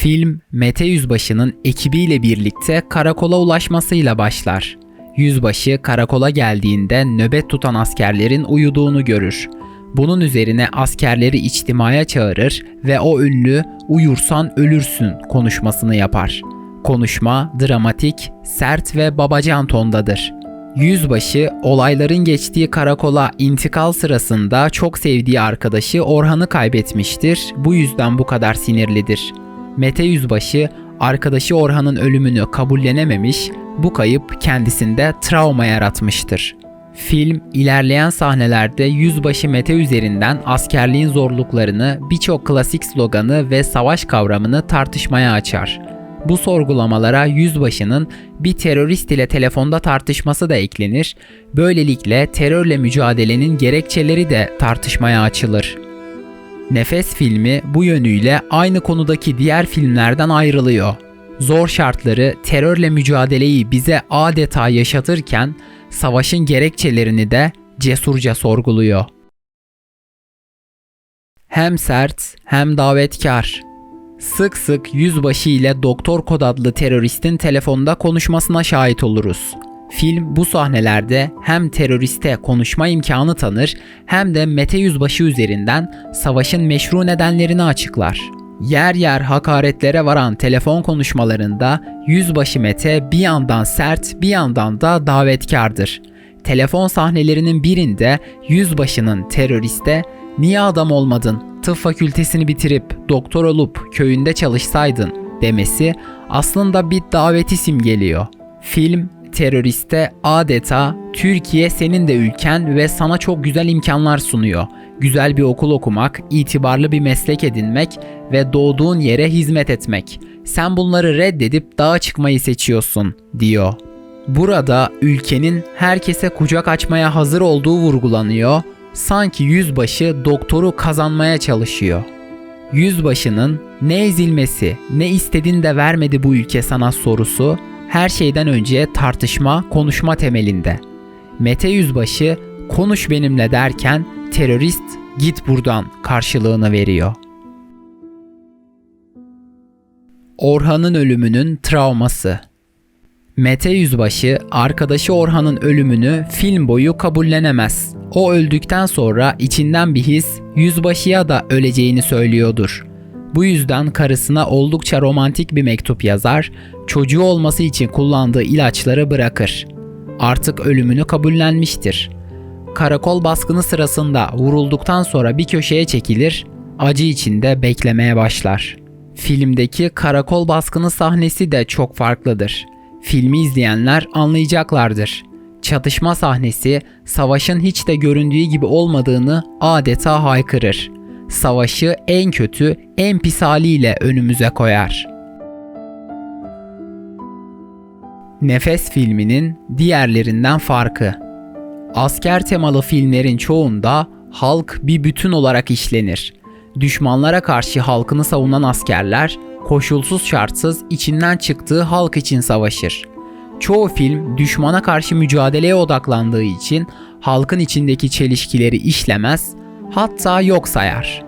Film Mete Yüzbaşı'nın ekibiyle birlikte karakola ulaşmasıyla başlar. Yüzbaşı karakola geldiğinde nöbet tutan askerlerin uyuduğunu görür. Bunun üzerine askerleri içtimaya çağırır ve o ünlü uyursan ölürsün konuşmasını yapar. Konuşma dramatik, sert ve babacan tondadır. Yüzbaşı olayların geçtiği karakola intikal sırasında çok sevdiği arkadaşı Orhan'ı kaybetmiştir. Bu yüzden bu kadar sinirlidir. Mete Yüzbaşı arkadaşı Orhan'ın ölümünü kabullenememiş, bu kayıp kendisinde travma yaratmıştır. Film ilerleyen sahnelerde yüzbaşı Mete üzerinden askerliğin zorluklarını, birçok klasik sloganı ve savaş kavramını tartışmaya açar. Bu sorgulamalara yüzbaşının bir terörist ile telefonda tartışması da eklenir. Böylelikle terörle mücadelenin gerekçeleri de tartışmaya açılır. Nefes filmi bu yönüyle aynı konudaki diğer filmlerden ayrılıyor. Zor şartları, terörle mücadeleyi bize adeta yaşatırken savaşın gerekçelerini de cesurca sorguluyor. Hem sert hem davetkar. Sık sık yüzbaşı ile Doktor Kod adlı teröristin telefonda konuşmasına şahit oluruz. Film bu sahnelerde hem teröriste konuşma imkanı tanır hem de Mete Yüzbaşı üzerinden savaşın meşru nedenlerini açıklar. Yer yer hakaretlere varan telefon konuşmalarında Yüzbaşı Mete bir yandan sert bir yandan da davetkardır. Telefon sahnelerinin birinde Yüzbaşı'nın teröriste niye adam olmadın, tıp fakültesini bitirip doktor olup köyünde çalışsaydın demesi aslında bir daveti simgeliyor. Film teröriste adeta Türkiye senin de ülken ve sana çok güzel imkanlar sunuyor. Güzel bir okul okumak, itibarlı bir meslek edinmek ve doğduğun yere hizmet etmek. Sen bunları reddedip dağa çıkmayı seçiyorsun, diyor. Burada ülkenin herkese kucak açmaya hazır olduğu vurgulanıyor. Sanki yüzbaşı doktoru kazanmaya çalışıyor. Yüzbaşının ne ezilmesi, ne istedin de vermedi bu ülke sana sorusu her şeyden önce tartışma, konuşma temelinde. Mete Yüzbaşı konuş benimle derken terörist git buradan karşılığını veriyor. Orhan'ın ölümünün travması Mete Yüzbaşı arkadaşı Orhan'ın ölümünü film boyu kabullenemez. O öldükten sonra içinden bir his Yüzbaşı'ya da öleceğini söylüyordur. Bu yüzden karısına oldukça romantik bir mektup yazar, çocuğu olması için kullandığı ilaçları bırakır. Artık ölümünü kabullenmiştir. Karakol baskını sırasında vurulduktan sonra bir köşeye çekilir, acı içinde beklemeye başlar. Filmdeki karakol baskını sahnesi de çok farklıdır. Filmi izleyenler anlayacaklardır. Çatışma sahnesi savaşın hiç de göründüğü gibi olmadığını adeta haykırır savaşı en kötü, en pis haliyle önümüze koyar. Nefes filminin diğerlerinden farkı. Asker temalı filmlerin çoğunda halk bir bütün olarak işlenir. Düşmanlara karşı halkını savunan askerler koşulsuz şartsız içinden çıktığı halk için savaşır. Çoğu film düşmana karşı mücadeleye odaklandığı için halkın içindeki çelişkileri işlemez, hatta yok sayar.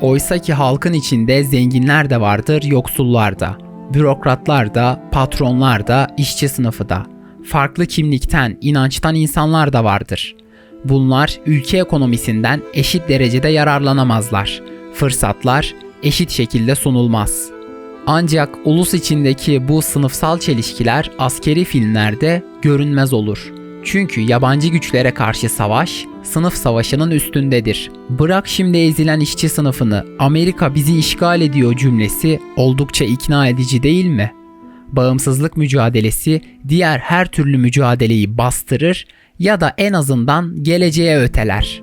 Oysa ki halkın içinde zenginler de vardır, yoksullar da, bürokratlar da, patronlar da, işçi sınıfı da. Farklı kimlikten, inançtan insanlar da vardır. Bunlar ülke ekonomisinden eşit derecede yararlanamazlar. Fırsatlar eşit şekilde sunulmaz. Ancak ulus içindeki bu sınıfsal çelişkiler askeri filmlerde görünmez olur. Çünkü yabancı güçlere karşı savaş sınıf savaşının üstündedir. Bırak şimdi ezilen işçi sınıfını, Amerika bizi işgal ediyor cümlesi oldukça ikna edici değil mi? Bağımsızlık mücadelesi diğer her türlü mücadeleyi bastırır ya da en azından geleceğe öteler.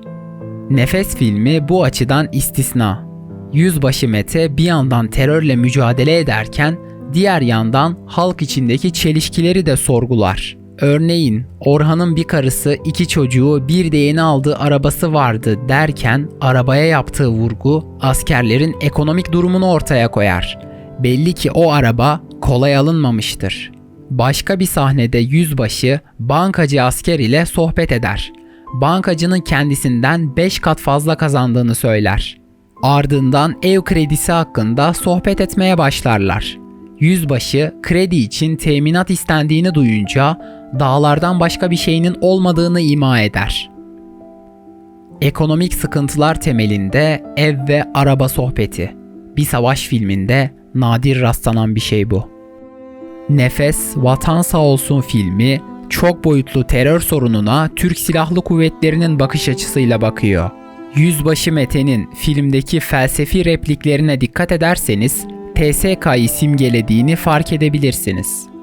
Nefes filmi bu açıdan istisna. Yüzbaşı Mete bir yandan terörle mücadele ederken diğer yandan halk içindeki çelişkileri de sorgular. Örneğin Orhan'ın bir karısı, iki çocuğu, bir de yeni aldığı arabası vardı derken arabaya yaptığı vurgu askerlerin ekonomik durumunu ortaya koyar. Belli ki o araba kolay alınmamıştır. Başka bir sahnede yüzbaşı bankacı asker ile sohbet eder. Bankacının kendisinden 5 kat fazla kazandığını söyler. Ardından ev kredisi hakkında sohbet etmeye başlarlar. Yüzbaşı kredi için teminat istendiğini duyunca dağlardan başka bir şeyinin olmadığını ima eder. Ekonomik sıkıntılar temelinde ev ve araba sohbeti. Bir savaş filminde nadir rastlanan bir şey bu. Nefes Vatan Sağ Olsun filmi çok boyutlu terör sorununa Türk Silahlı Kuvvetleri'nin bakış açısıyla bakıyor. Yüzbaşı Mete'nin filmdeki felsefi repliklerine dikkat ederseniz TSK'yı simgelediğini fark edebilirsiniz.